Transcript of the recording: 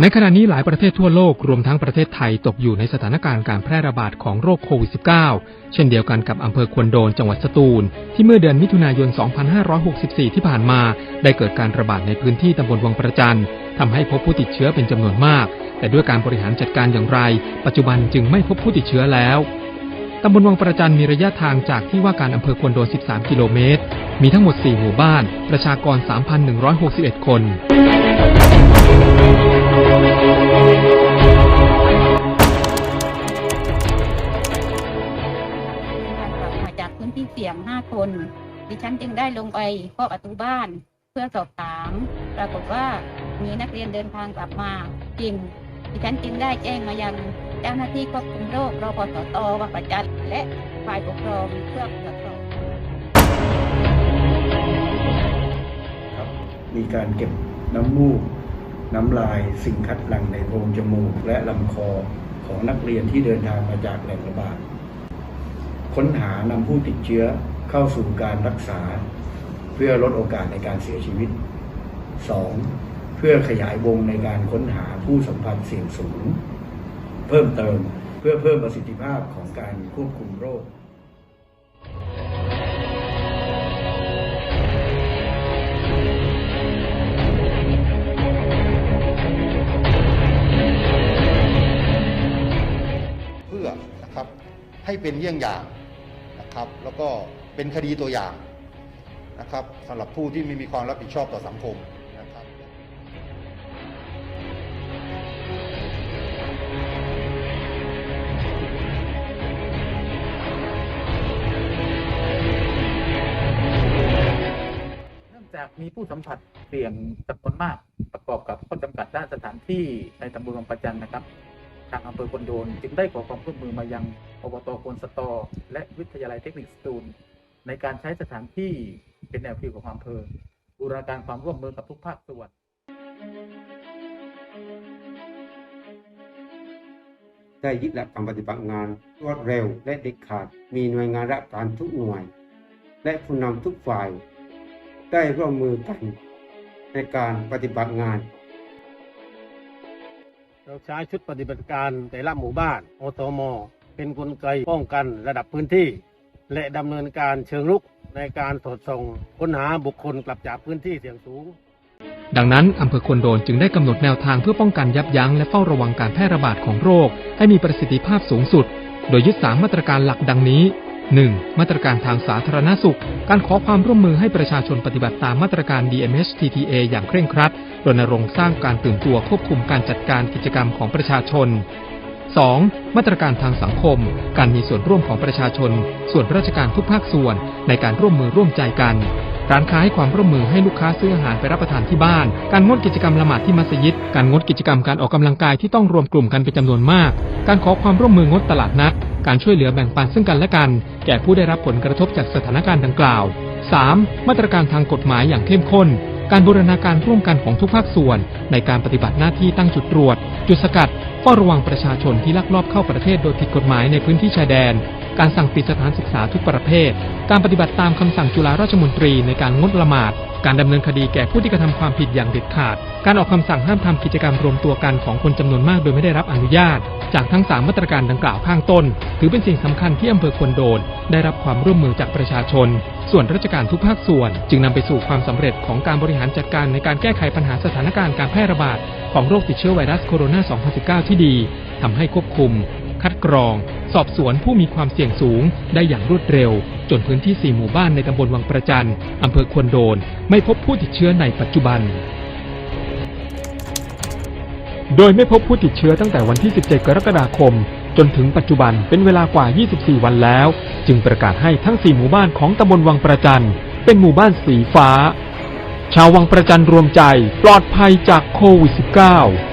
ในขณะนี้หลายประเทศทั่วโลกรวมทั้งประเทศไทยตกอยู่ในสถานการณ์การแพร่ระบาดของโรคโควิด -19 เช่นเดียวกันกับอำเภอควนโดนจังหวัดสตูล ที่เมื่อเดือนมิถุนายน 2564 ที่ผ่านมา ได้เกิดการระบาดในพื้นที่ตำบลวังประจันทำให้พบผู้ติดเชื้อเป็นจำนวนมาก แต่ด้วยการบริหารจัดการอย่างไร ปัจจุบันจึงไม่พบผู้ติดเชื้อแล้วตำบลวังประจันมีระยะทางจากที่ว่าการอำเภอควนโดน 13 กิโลเมตร มีทั้งหมด 4 หมู่บ้าน ประชากร 3,161 คน มาจากพื้นที่เสี่ยง 5 คน ดิฉันจึงได้ลงไปเคาะประตูบ้านเพื่อสอบถาม ปรากฏว่ามีนักเรียนเดินทางกลับมาจริง ดิฉันจึงได้แจ้งมายังเจ้าหน้าที่ควบคุมโรครพสตวังประจันและฝ่ายปกครองเพื่อตรวจสอบ มีการเก็บน้ำมูก น้ำลายสิ่งคัดหลั่งในโพรงจมูก และลำคอของนักเรียนที่เดินทางมาจากแหล่งระบาด ค้นหานำผู้ติดเชื้อเข้าสู่การรักษา เพื่อลดโอกาสในการเสียชีวิต 2. เพื่อขยายวงในการค้นหาผู้สัมผัสเสี่ยงสูง เพิ่มเติมเพื่อเพิ่มประสิทธิภาพของการควบคุมโรค ให้เป็นเยี่ยงอย่างนะครับ แล้วก็เป็นคดีตัวอย่างนะครับสำหรับผู้ที่ไม่มีความรับผิดชอบต่อสังคมนะครับเนื่องจากมีผู้สัมผัสเสี่ยงจำนวนมากประกอบกับข้อจำกัดด้านสถานที่ในตำบลวังประจันนะครับ ทางอำเภอควนโดน จึงได้ขอความร่วมมือมายังอบตควนสตอ และวิทยาลัยเทคนิคสตูล ในการใช้สถานที่เป็นแนวคิวของอำเภอบูรณาการความร่วมมือกับทุกภาคส่วนได้ยึดหลักการปฏิบัติงานรวดเร็วและเด็ดขาด มีหน่วยงานราชการทุกหน่วย และผู้นำทุกฝ่าย ได้ร่วมมือกันในการปฏิบัติงาน เราใช้ชุดปฏิบัติการแต่ละหมู่บ้านอตม เป็นกลไกป้องกันระดับพื้นที่ และดำเนินการเชิงรุกในการสอดส่องค้นหาบุคคลกลับจากพื้นที่เสี่ยงสูง ดังนั้นอำเภอควนโดนจึงได้กำหนดแนวทางเพื่อป้องกันยับยั้งและเฝ้าระวังการแพร่ระบาดของโรค ให้มีประสิทธิภาพสูงสุด โดยยึดสามมาตรการหลักดังนี้ 1. มาตรการทางสาธารณสุข การขอความร่วมมือให้ประชาชนปฏิบัติตามมาตรการ DMHTTA อย่างเคร่งครัด รณรงค์สร้างการตื่นตัวควบคุมการจัดการกิจกรรมของประชาชน 2. มาตรการทางสังคม การมีส่วนร่วมของประชาชน ส่วนราชการทุกภาคส่วนในการร่วมมือร่วมใจกัน ร้านค้าให้ความร่วมมือให้ลูกค้าซื้ออาหารไปรับประทานที่บ้าน การงดกิจกรรมละหมาดที่มัสยิด การงดกิจกรรมการออกกำลังกายที่ต้องรวมกลุ่มกันเป็นจำนวนมาก การขอความร่วมมืองดตลาดนัด การช่วยเหลือแบ่งปันซึ่งกันและกัน แก่ผู้ได้รับผลกระทบจากสถานการณ์ดังกล่าว 3. มาตรการทางกฎหมายอย่างเข้มข้น การบูรณาการร่วมกันของทุกภาคส่วน ในการปฏิบัติหน้าที่ตั้งจุดตรวจ จุดสกัดเฝ้าระวังประชาชนที่ลักลอบเข้าประเทศโดยผิดกฎหมายในพื้นที่ชายแดน การสั่งปิดสถานศึกษาทุกประเภท การปฏิบัติตามคำสั่งจุฬาราชมนตรีในการงดละหมาด การดำเนินคดีแก่ผู้ที่กระทำความผิดอย่างเด็ดขาด การออกคำสั่งห้ามทำกิจกรรมรวมตัวกันของคนจำนวนมากโดยไม่ได้รับอนุญาต จากทั้งสามมาตรการดังกล่าวข้างต้น ถือเป็นสิ่งสำคัญที่อำเภอควนโดน ได้รับความร่วมมือจากประชาชน ส่วนราชการทุกภาคส่วน จึงนำไปสู่ความสำเร็จของการบริหารจัดการในการแก้ไขปัญหาสถานการณ์การแพร่ระบาดของโรคติดเชื้อไวรัสโคโรนา 2019 ที่ดีทำให้ควบคุม คัดกรอง สอบสวนผู้มีความเสี่ยงสูง ได้อย่างรวดเร็ว จนพื้นที่ 4 หมู่บ้านในตำบลวังประจันอำเภอควนโดน ไม่พบผู้ติดเชื้อในปัจจุบัน โดยไม่พบผู้ติดเชื้อตั้งแต่วันที่ 17 กรกฎาคม จนถึงปัจจุบันเป็นเวลากว่า 24 วันแล้ว จึงประกาศให้ทั้ง 4 หมู่บ้านของตำบลวังประจันเป็นหมู่บ้านสีฟ้า ชาววังประจันรวมใจปลอดภัยจากโควิด -19